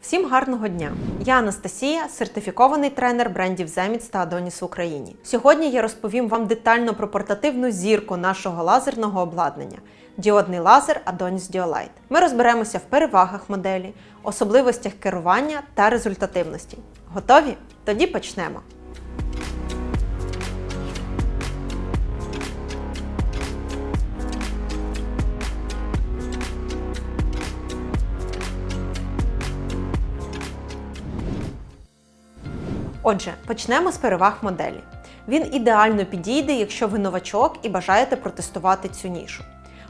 Всім гарного дня! Я Анастасія, сертифікований тренер брендів Земіц та Адоніс в Україні. Сьогодні я розповім вам детально про портативну зірку нашого лазерного обладнання діодний лазер Adonis Diolight. Ми розберемося в перевагах моделі, особливостях керування та результативності. Готові? Тоді почнемо. Отже, почнемо з переваг моделі. Він ідеально підійде, якщо ви новачок і бажаєте протестувати цю нішу.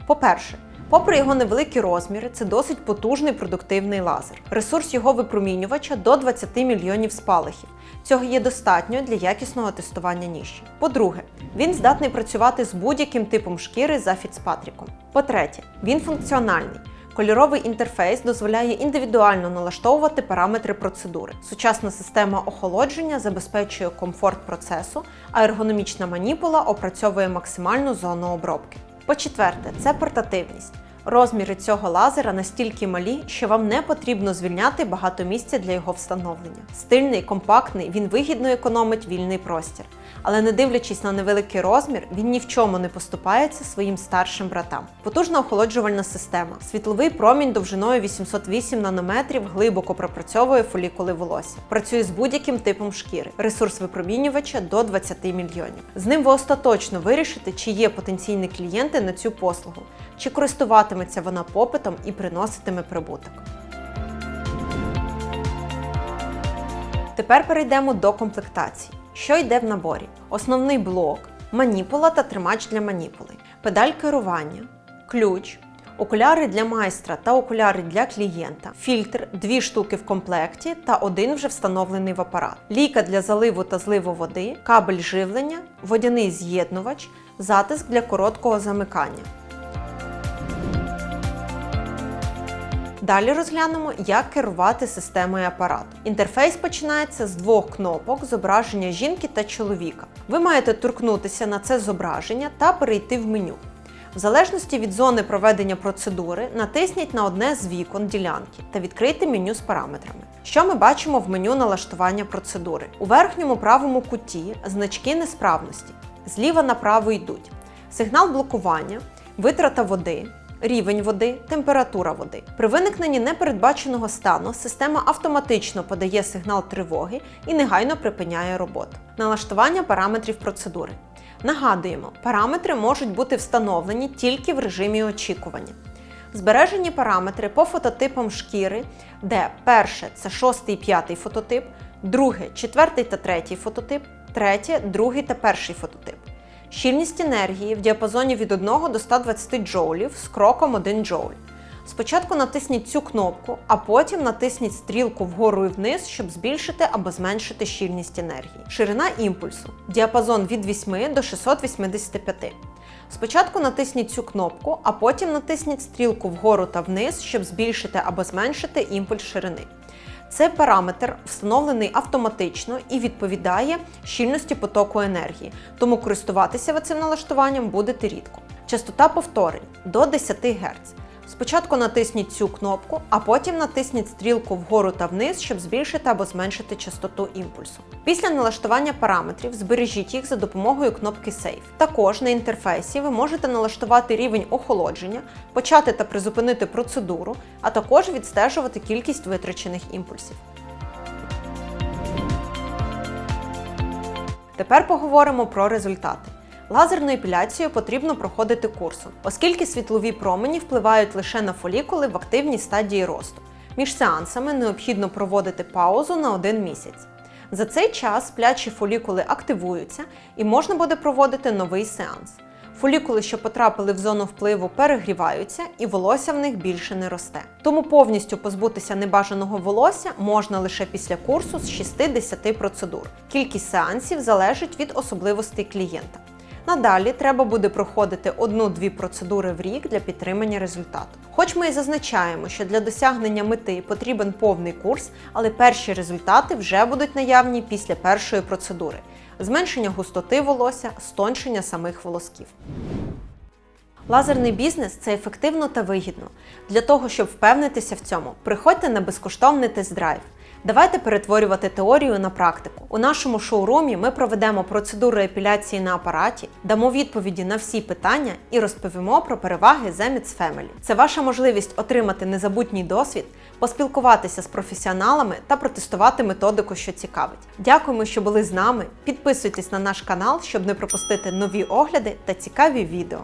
По-перше, попри його невеликі розміри, це досить потужний продуктивний лазер. Ресурс його випромінювача до 20 мільйонів спалахів. Цього є достатньо для якісного тестування ніші. По-друге, він здатний працювати з будь-яким типом шкіри за Фіцпатріком. По-третє, він функціональний. Кольоровий інтерфейс дозволяє індивідуально налаштовувати параметри процедури. Сучасна система охолодження забезпечує комфорт процесу, а ергономічна маніпула опрацьовує максимальну зону обробки. По-четверте, це портативність. Розміри цього лазера настільки малі, що вам не потрібно звільняти багато місця для його встановлення. Стильний, компактний, він вигідно економить вільний простір. Але не дивлячись на невеликий розмір, він ні в чому не поступається своїм старшим братам. Потужна охолоджувальна система. Світловий промінь довжиною 808 нанометрів глибоко пропрацьовує фолікули волосся. Працює з будь-яким типом шкіри. Ресурс випромінювача до 20 мільйонів. З ним ви остаточно вирішите, чи є потенційні клієнти на цю послугу, чи користуватиметься вона попитом і приноситиме прибуток. Тепер перейдемо до комплектації. Що йде в наборі? Основний блок, маніпула та тримач для маніпули, педаль керування, ключ, окуляри для майстра та окуляри для клієнта, фільтр, дві штуки в комплекті та один вже встановлений в апарат, лійка для заливу та зливу води, кабель живлення, водяний з'єднувач, затиск для короткого замикання. Далі розглянемо, як керувати системою апарату. Інтерфейс починається з двох кнопок зображення жінки та чоловіка. Ви маєте торкнутися на це зображення та перейти в меню. В залежності від зони проведення процедури, натисніть на одне з вікон ділянки та відкрийте меню з параметрами. Що ми бачимо в меню налаштування процедури? У верхньому правому куті значки несправності. Зліва направо йдуть сигнал блокування, витрата води, рівень води, температура води. При виникненні непередбаченого стану система автоматично подає сигнал тривоги і негайно припиняє роботу. Налаштування параметрів процедури. Нагадуємо, параметри можуть бути встановлені тільки в режимі очікування. Збережені параметри по фототипам шкіри, де перше це шостий і п'ятий фототип, друге, четвертий та третій фототип, третє, другий та перший фототип. Щільність енергії в діапазоні від 1 до 120 джоулів з кроком 1 джоуль. Спочатку натисніть цю кнопку, а потім натисніть стрілку вгору і вниз, щоб збільшити або зменшити щільність енергії. Ширина імпульсу. Діапазон від 8 до 685. Спочатку натисніть цю кнопку, а потім натисніть стрілку вгору та вниз, щоб збільшити або зменшити імпульс ширини. Цей параметр встановлений автоматично і відповідає щільності потоку енергії, тому користуватися ви цим налаштуванням будете рідко. Частота повторень до 10 Гц. Спочатку натисніть цю кнопку, а потім натисніть стрілку вгору та вниз, щоб збільшити або зменшити частоту імпульсу. Після налаштування параметрів збережіть їх за допомогою кнопки Save. Також на інтерфейсі ви можете налаштувати рівень охолодження, почати та призупинити процедуру, а також відстежувати кількість витрачених імпульсів. Тепер поговоримо про результати. Лазерну епіляцію потрібно проходити курсом, оскільки світлові промені впливають лише на фолікули в активній стадії росту. Між сеансами необхідно проводити паузу на один місяць. За цей час сплячі фолікули активуються і можна буде проводити новий сеанс. Фолікули, що потрапили в зону впливу, перегріваються і волосся в них більше не росте. Тому повністю позбутися небажаного волосся можна лише після курсу з 6-10 процедур. Кількість сеансів залежить від особливостей клієнта. Надалі треба буде проходити одну-дві процедури в рік для підтримання результату. Хоч ми і зазначаємо, що для досягнення мети потрібен повний курс, але перші результати вже будуть наявні після першої процедури: зменшення густоти волосся, стоншення самих волосків. Лазерний бізнес це ефективно та вигідно. Для того, щоб впевнитися в цьому, приходьте на безкоштовний тест-драйв. Давайте перетворювати теорію на практику. У нашому шоурумі ми проведемо процедуру епіляції на апараті, дамо відповіді на всі питання і розповімо про переваги Zemits Family. Це ваша можливість отримати незабутній досвід, поспілкуватися з професіоналами та протестувати методику, що цікавить. Дякуємо, що були з нами. Підписуйтесь на наш канал, щоб не пропустити нові огляди та цікаві відео.